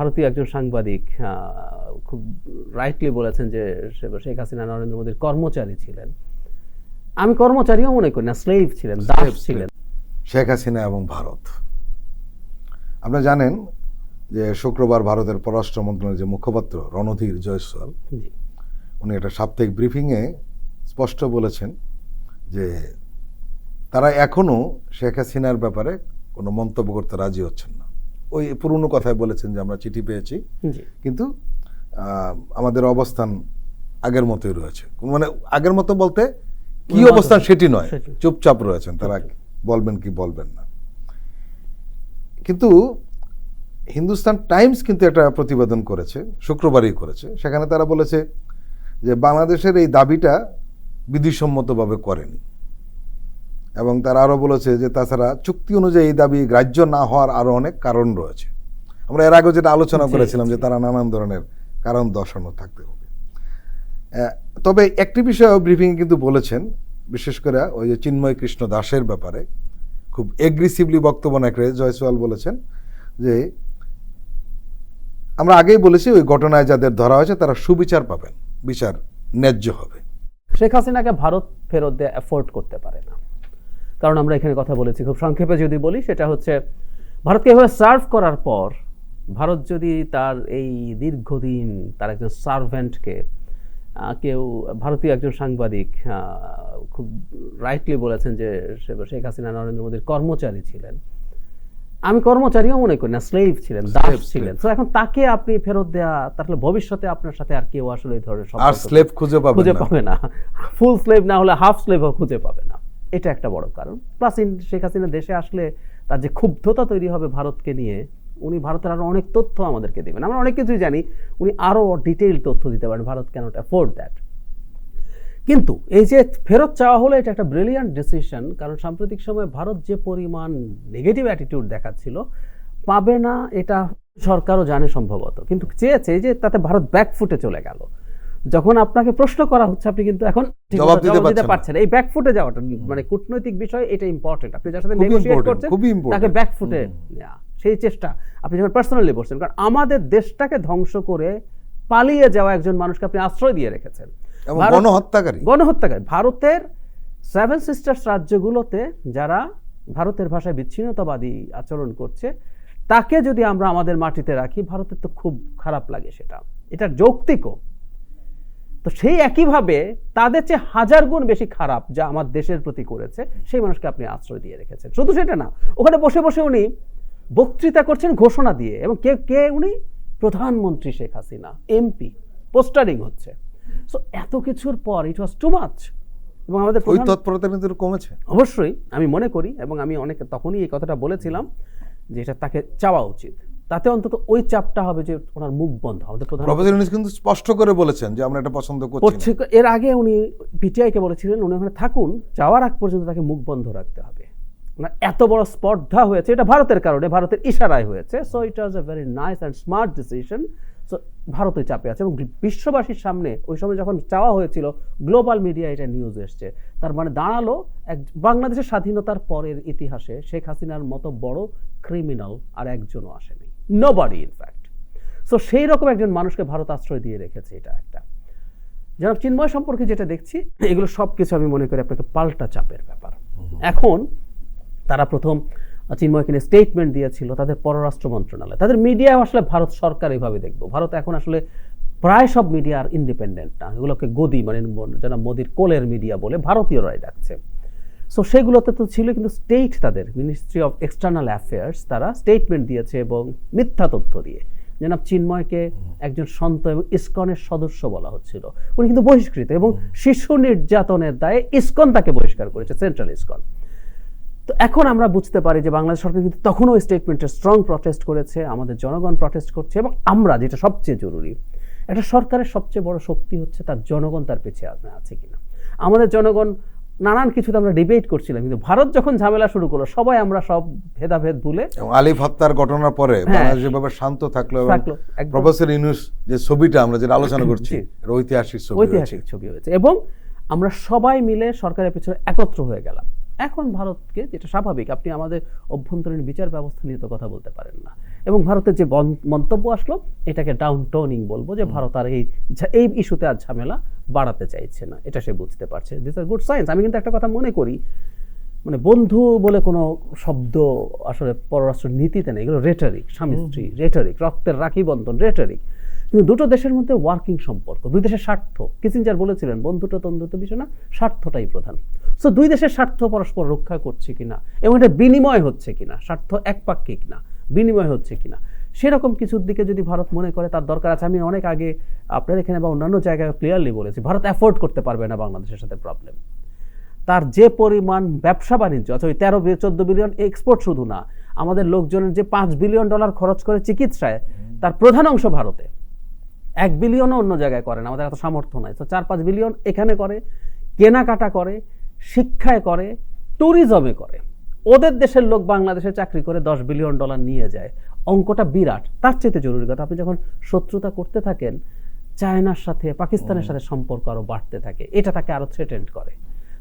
ভারতীয় একজন সাংবাদিক খুব রাইটলি বলেছেন যে শেখ হাসিনা নরেন্দ্র মোদীর কর্মচারী ছিলেন। আমি কর্মচারীও মনে করি না স্লেভ ছিলেন দাস ছিলেন। শেখ হাসিনা এবং ভারত। আপনারা জানেন যে শুক্রবার ভারতের পররাষ্ট্র মন্ত্রণালয়ের যে মুখপাত্র রণধীর জয়সওয়াল উনি একটা সাপ্তাহিক ব্রিফিংয়ে স্পষ্ট বলেছেন যে তারা এখনও শেখ হাসিনার ব্যাপারে কোনো মন্তব্য করতে রাজি হচ্ছেন না। ওই পুরনো কথায় বলেছেন যে আমরা চিঠি পেয়েছি। কিন্তু আহ, আমাদের অবস্থান আগের মতোই রয়েছে। মানে আগের মতো বলতে কি অবস্থান সেটি নয়। চুপচাপ রয়েছেন তারা বলবেন কি বলবেন না। কিন্তু হিন্দুস্তান টাইমস কিন্তু একটা প্রতিবেদন করেছে শুক্রবারই করেছে। সেখানে তারা বলেছে যে বাংলাদেশের এই দাবিটা বিধিসম্মতভাবে করেনি। এবং তারা আরও বলেছে যে তাছাড়া চুক্তি অনুযায়ী দাবি গ্রাহ্য না হওয়ার আরও অনেক কারণ রয়েছে। আমরা এর আগে যেটা আলোচনা করেছিলাম যে তারা নানান ধরনের কারণ দর্শানো থাকতে হবে। তবে একটি বিষয় ব্রিফিংয়ে কিন্তু বলেছেন বিশেষ করে ওই যে চিন্ময় কৃষ্ণ দাসের ব্যাপারে খুব এগ্রেসিভলি বক্তব্য না করে জয়সওয়াল বলেছেন যে আমরা আগেই বলেছি ওই ঘটনায় যাদের ধরা হয়েছে তারা সুবিচার পাবেন বিচার ন্যায্য হবে। শেখ হাসিনাকে ভারত ফেরত দেওয়া অ্যাফোর্ড করতে পারে না। কারণ আমরা এখানে কথা বলেছি। খুব সংক্ষেপে যদি বলি সেটা হচ্ছে ভারতকে এভাবে সার্ভ করার পর ভারত যদি তার এই দীর্ঘদিন তার একজন সার্ভেন্টকে কেউ ভারতীয় একজন সাংবাদিক খুব রাইটলি বলেছেন যে শেখ হাসিনা নরেন্দ্র মোদীর কর্মচারী ছিলেন। আমি কর্মচারীও মনে করি না স্লেভ ছিলেন দাস ছিলেন। তো এখন তাকে আপনি ফেরত দেয়া তাহলে ভবিষ্যতে আপনার সাথে আর কেউ আসলে এই ধরনের আর স্লেভ খুঁজে পাবেন খুঁজে পাবে না। ফুল স্লেভ না হলে হাফ স্লেভও খুঁজে পাবে না। এটা একটা বড় কারণ। প্লাস শেখ হাসিনা দেশে আসলে তার যে ক্ষুব্ধতা তৈরি হবে ভারতকে নিয়ে, উনি ভারতের আরও অনেক তথ্য আমাদেরকে দেবেন। আমরা অনেক কিছুই জানি, উনি আরও ডিটেইল তথ্য দিতে পারেন, ভারত ক্যানট অ্যাফোর্ড দ্যাট কিন্তু এই যে ফেরত চাওয়া হলো, এটা একটা ব্রিলিয়ান্ট ডিসিশন কারণ সাম্প্রতিক সময়ে ভারত যে পরিমাণ নেগেটিভ অ্যাটিটিউড দেখাচ্ছিল, পাবে না এটা সরকারও জানে সম্ভবত। কিন্তু চেয়েছে যে তাতে ভারত ব্যাকফুটে চলে গেল। যখন আপনাকে প্রশ্ন করা হচ্ছে আপনি কিন্তু এখন জবাব দিতে পারছেন। এই ব্যাকফুটে যাওয়াটা মানে কূটনৈতিক বিষয় এটা ইম্পর্টেন্ট আপনি যার সাথে খুবই নেগোশিয়েট করছেন. তাকে ব্যাকফুটে সেই চেষ্টা আপনি যখন পার্সোনালি বলছেন কারণ আমাদের দেশটাকে ধ্বংস করে পালিয়ে যাওয়া একজন মানুষকে আপনি আশ্রয় দিয়ে রেখেছেন। এবং গণহত্যাকারী। গণহত্যাকারী। ভারতের সেভেন সিস্টার্স রাজ্যগুলোতে যারা ভারতের ভাষায় বিচ্ছিন্নতাবাদী আচরণ করছে তাকে যদি আমরা আমাদের মাটিতে রাখি ভারতের তো খুব খারাপ লাগে সেটা। এটা যৌক্তিকও। তো সেই একইভাবে তাদের চেয়ে হাজার গুণ বেশি খারাপ যা আমার দেশের প্রতি করেছে সেই মানুষকে আপনি আশ্রয় দিয়ে রেখেছেন। শুধু সেটা না ওখানে বসে বসে উনি বক্তৃতা করছেন ঘোষণা দিয়ে এবং কে কে উনি? প্রধানমন্ত্রী শেখ হাসিনা এমপি পোস্টারিং হচ্ছে। সো এত কিছুর পর ইট ওয়াজ টু মাচ এবং আমাদের ওই তৎপরতা কিন্তু কমেছে। অবশ্যই আমি মনে করি এবং আমি অনেক তখনই এই কথাটা বলেছিলাম যে এটা তাকে চাওয়া উচিত। তাতে অন্তত ওই চাপটা হবে যে ওনার মুখ বন্ধ আমাদের প্রধান প্রফেসর ইউনুস কিন্তু স্পষ্ট করে বলেছেন যে আমরা এটা পছন্দ করছি এর আগে উনি পিটিআইকে বলেছিলেন উনি ওখানে থাকুন যাওয়ার আগ পর্যন্ত তাকে মুখ বন্ধ রাখতে হবে। ওনার এত বড় স্পর্ধা হয়েছে এটা ভারতের কারণে ভারতের ইশারায় হয়েছে। So it was a very nice and smart decision so ভারতে চাপে আছে এবং বিশ্ববাসীর সামনে ওই সময় যখন চাওয়া হয়েছিল গ্লোবাল মিডিয়া এটা নিউজ এসছে। তার মানে দাঁড়াল এক বাংলাদেশের স্বাধীনতার পরের ইতিহাসে শেখ হাসিনার মতো বড় ক্রিমিনাল আর একজনও আসেনি। নো বডি ইনফ্যাক্ট সো সেই রকম একজন মানুষকে ভারত আশ্রয় দিয়ে রেখেছে এটা একটা। জনাব চিন্ময় সম্পর্কে যেটা দেখছি এগুলো সব কিছু আমি মনে করি আপনাকে পাল্টা চাপের ব্যাপার। এখন তারা প্রথম চিন্ময়কে নিয়ে স্টেটমেন্ট দিয়েছিল তাদের পররাষ্ট্র মন্ত্রণালয়। তাদের মিডিয়া আসলে ভারত সরকার এইভাবে দেখব। ভারত এখন আসলে প্রায় সব মিডিয়া আর ইন্ডিপেন্ডেন্ট না। এগুলোকে গদি মানে যারা মোদির কোলের মিডিয়া বলে ভারতীয়রাই ডাকছে। সো সেগুলোতে তো ছিল কিন্তু স্টেট তাদের মিনিস্ট্রি অফ এক্সটার্নাল অ্যাফেয়ার্স তারা স্টেটমেন্ট দিয়েছে এবং মিথ্যা তথ্য দিয়ে। জনাব চিন্ময়কে একজন সন্ত এবং ইস্কনের সদস্য বলা হচ্ছিল। উনি কিন্তু বহিষ্কৃত এবং শিশু নির্যাতনের দায়ে ইস্কন তাকে বহিষ্কার করেছে সেন্ট্রাল ইসকন তো এখন আমরা বুঝতে পারি যে বাংলাদেশ সরকার কিন্তু তখনও ওই স্ট্রং প্রটেস্ট করেছে, আমাদের জনগণ প্রটেস্ট করছে এবং আমরা যেটা সবচেয়ে জরুরি, একটা সরকারের সবচেয়ে বড় শক্তি হচ্ছে তার জনগণ তার পিছিয়ে আছে কিনা। আমাদের জনগণ নানান কিছুতে আমরা ডিবেট করছিলাম কিন্তু ভারত যখন ঝামেলা শুরু করল সবাই আমরা সব ভেদাভেদ ভুলে আলিফ হত্যার ঘটনার পরে যেভাবে শান্ত থাকল। প্রফেসর ইউনুস যে ছবিটা আমরা যেটা আলোচনা করছি ঐতিহাসিক ছবি ঐতিহাসিক ছবি হয়েছে এবং আমরা সবাই মিলে সরকারের পিছনে একত্র হয়ে গেলাম। এখন ভারতকে যেটা স্বাভাবিক আপনি আমাদের অভ্যন্তরীণ বিচার ব্যবস্থা নিয়ে তো কথা বলতে পারেন না। এবং ভারতের যে মন্তব্য আসলো এটাকে ডাউন টোনিং বলব যে ভারত আর এই এই ইস্যুতে আর ঝামেলা বাড়াতে চাইছে না এটা সে বুঝতে পারছে। দিস আর গুড সায়েন্স আমি কিন্তু একটা কথা মনে করি মানে বন্ধু বলে কোনো শব্দ আসলে পররাষ্ট্র নীতিতে নেই। এগুলো রেটারিক স্বামী স্ত্রী রেটারিক রক্তের রাখি বন্ধন রেটারিক কিন্তু দুটো দেশের মধ্যে ওয়ার্কিং সম্পর্ক দুই দেশের স্বার্থ। কিসিঞ্জার বলেছিলেন বন্ধুত্ব তন্ধুত্ব বিষয় না স্বার্থটাই প্রধান। সো দুই দেশের স্বার্থ পরস্পর রক্ষা করছে কিনা এবং এটা বিনিময় হচ্ছে কিনা স্বার্থ একপাক্ষিক না বিনিময় হচ্ছে কিনা সেরকম কিছুর দিকে যদি ভারত মনে করে, তার দরকার আছে। আমি অনেক আগে আপনার এখানে বা অন্যান্য জায়গায় ক্লিয়ারলি বলেছি, ভারত অ্যাফোর্ড করতে পারবে না বাংলাদেশের সাথে প্রবলেম তার যে পরিমাণ ব্যবসা বাণিজ্য আছে, ওই তেরো চোদ্দ বিলিয়ন এক্সপোর্ট শুধু না, আমাদের লোকজনের যে পাঁচ বিলিয়ন ডলার খরচ করে চিকিৎসায়, তার প্রধান অংশ ভারতে। এক বিলিয়নও অন্য জায়গায় করে না, আমাদের এত সামর্থ্য নাই। তো চার পাঁচ বিলিয়ন এখানে করে, কেনাকাটা করে, শিক্ষায় করে ট্যুরিজমে করে। ওদের দেশের লোক বাংলাদেশে চাকরি করে দশ বিলিয়ন ডলার নিয়ে যায়। অঙ্কটা বিরাট। তার চাইতে জরুরি কথা আপনি যখন শত্রুতা করতে থাকেন চায়নার সাথে পাকিস্তানের সাথে সম্পর্ক আরও বাড়তে থাকে। এটা তাকে আরও থ্রেটেন্ড করে।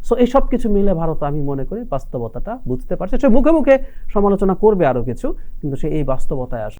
সো এইসব কিছু মিলে ভারত আমি মনে করি বাস্তবতাটা বুঝতে পারছে। সে মুখে মুখে সমালোচনা করবে আরও কিছু কিন্তু সে এই বাস্তবতায় আসে